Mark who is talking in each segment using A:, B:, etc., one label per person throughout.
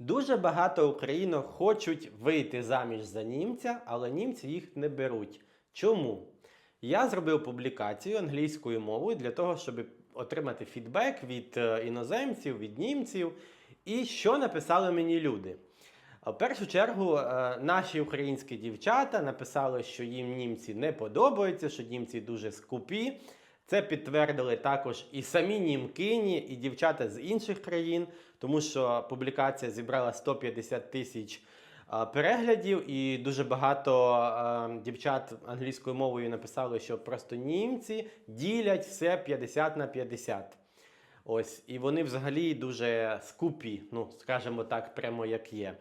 A: Дуже багато українок хочуть вийти заміж за німця, але німці їх не беруть. Чому? Я зробив публікацію англійською мовою для того, щоб отримати фідбек від е, іноземців, від німців. І що написали мені люди? В першу чергу, е, наші українські дівчата написали, що їм німці не подобаються, що німці дуже скупі. Це підтвердили також і самі німкині, і дівчата з інших країн, тому що публікація зібрала 150 тисяч переглядів, і дуже багато дівчат англійською мовою написали, що просто німці ділять все 50 на 50. Ось, і вони взагалі дуже скупі, ну скажімо так, прямо як є.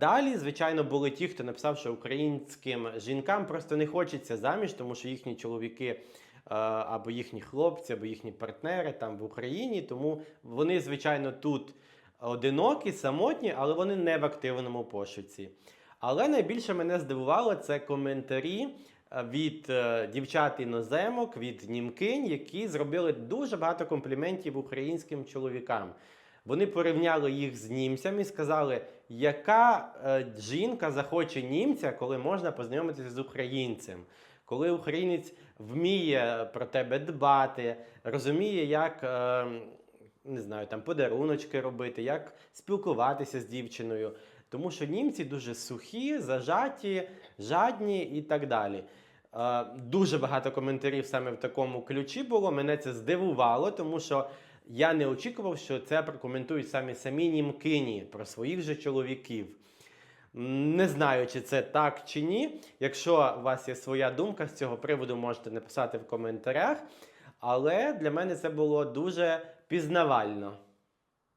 A: Далі, звичайно, були ті, хто написав, що українським жінкам просто не хочеться заміж, тому що їхні чоловіки або їхні хлопці, або їхні партнери там в Україні. Тому вони, звичайно, тут одинокі, самотні, але вони не в активному пошуці. Але найбільше мене здивувало це коментарі е, від е, дівчат іноземок, від німкинь, які зробили дуже багато компліментів українським чоловікам. Вони порівняли їх з німцями і сказали, яка е, жінка захоче німця, коли можна познайомитися з українцем, коли українець вміє про тебе дбати, розуміє, як е, не знаю, там подаруночки робити, як спілкуватися з дівчиною. Тому що німці дуже сухі, зажаті, жадні і так далі. Е, Дуже багато коментарів саме в такому ключі було. Мене це здивувало, тому що я не очікував, що це прокоментують самі самі німкині про своїх же чоловіків. Не знаю, чи це так чи ні. Якщо у вас є своя думка з цього приводу, можете написати в коментарях. Але для мене це було дуже пізнавально.